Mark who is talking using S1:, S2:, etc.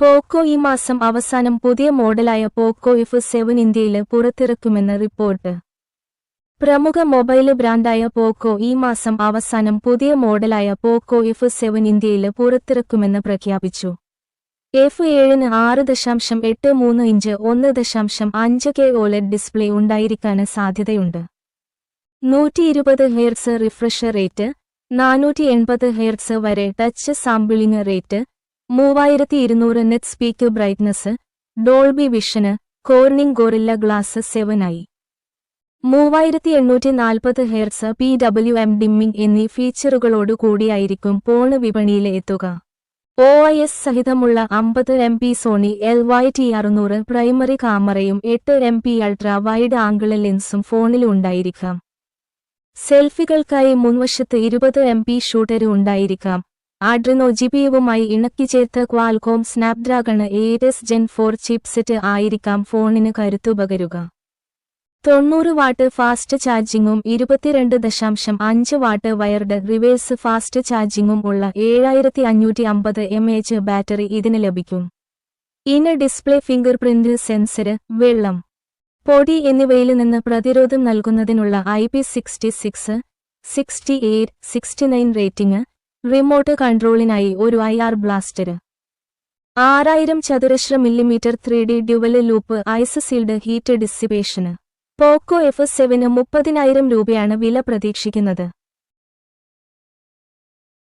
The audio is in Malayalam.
S1: പോക്കോ ഈ മാസം അവസാനം പുതിയ മോഡലായ പോക്കോ എഫ് സെവൻ ഇന്ത്യയിൽ പുറത്തിറക്കുമെന്ന് റിപ്പോർട്ട്. പ്രമുഖ മൊബൈൽ ബ്രാൻഡായ പോക്കോ ഈ മാസം അവസാനം പുതിയ മോഡലായ പോക്കോ എഫ് സെവൻ ഇന്ത്യയിൽ പുറത്തിറക്കുമെന്ന് പ്രഖ്യാപിച്ചു. എഫ് ഏഴിന് ആറ് ദശാംശം എട്ട് മൂന്ന് ഇഞ്ച് ഒന്ന് ദശാംശം അഞ്ച് കെ ഓലഡ് ഡിസ്പ്ലേ ഉണ്ടായിരിക്കാൻ സാധ്യതയുണ്ട്. നൂറ്റി ഇരുപത് ഹെയർസ് റിഫ്രഷ് റേറ്റ് നാനൂറ്റി എൺപത് ഹെയർസ് വരെ ടച്ച് സാമ്പിളിംഗ് റേറ്റ് മൂവായിരത്തി ഇരുന്നൂറ് നെറ്റ് സ്പീക്ക് ബ്രൈറ്റ്നസ് ഡോൾബി വിഷന് കോർണിംഗ് ഗോറില്ല ഗ്ലാസ് സെവനായി. മൂവായിരത്തി എണ്ണൂറ്റി നാൽപ്പത് hertz P W M dimming എന്നീ ഫീച്ചറുകളോടു കൂടിയായിരിക്കും പോണ് വിപണിയിൽ എത്തുക. ഒ ഐ എസ് സഹിതമുള്ള അമ്പത് M P Sony L Y T അറുന്നൂറ് പ്രൈമറി ക്യാമറയും എട്ട് M P ultra wide angle ലെൻസും ഫോണിലുണ്ടായിരിക്കാം സെൽഫികൾക്കായി മുൻവശത്ത് ഇരുപത് എം പി ഷൂട്ടർ ഉണ്ടായിരിക്കാം. ആഡ്രിനോ ജിപിയുവുമായി ഇണക്കിച്ചേർത്ത Qualcomm Snapdragon S gen four chipset ആയിരിക്കാം ഫോണിന് കരുത്തുപകരുക. തൊണ്ണൂറ് വാട്ട് ഫാസ്റ്റ് ചാർജിങ്ങും ഇരുപത്തിരണ്ട് ദശാംശം അഞ്ച് വാട്ട് വയർഡ് റിവേഴ്സ് ഫാസ്റ്റ് ചാർജിങ്ങും ഉള്ള ഏഴായിരത്തി അഞ്ഞൂറ്റി അമ്പത് എം എച്ച് ബാറ്ററി ഇതിന് ലഭിക്കും. In display fingerprint sensor വെള്ളം. പൊടി എന്നിവയിൽ നിന്ന് പ്രതിരോധം നൽകുന്നതിനുള്ള I P sixty six sixty eight sixty nine rating remote കൺട്രോളിനായി ഒരു ഐ ആർ ബ്ലാസ്റ്റർ. ആറായിരം ചതുരശ്ര millimetre three D dual loop ice sealed heat ഡിസിപ്പേഷന് Poco F seven മുപ്പതിനായിരം രൂപയാണ് വില പ്രതീക്ഷിക്കുന്നത്.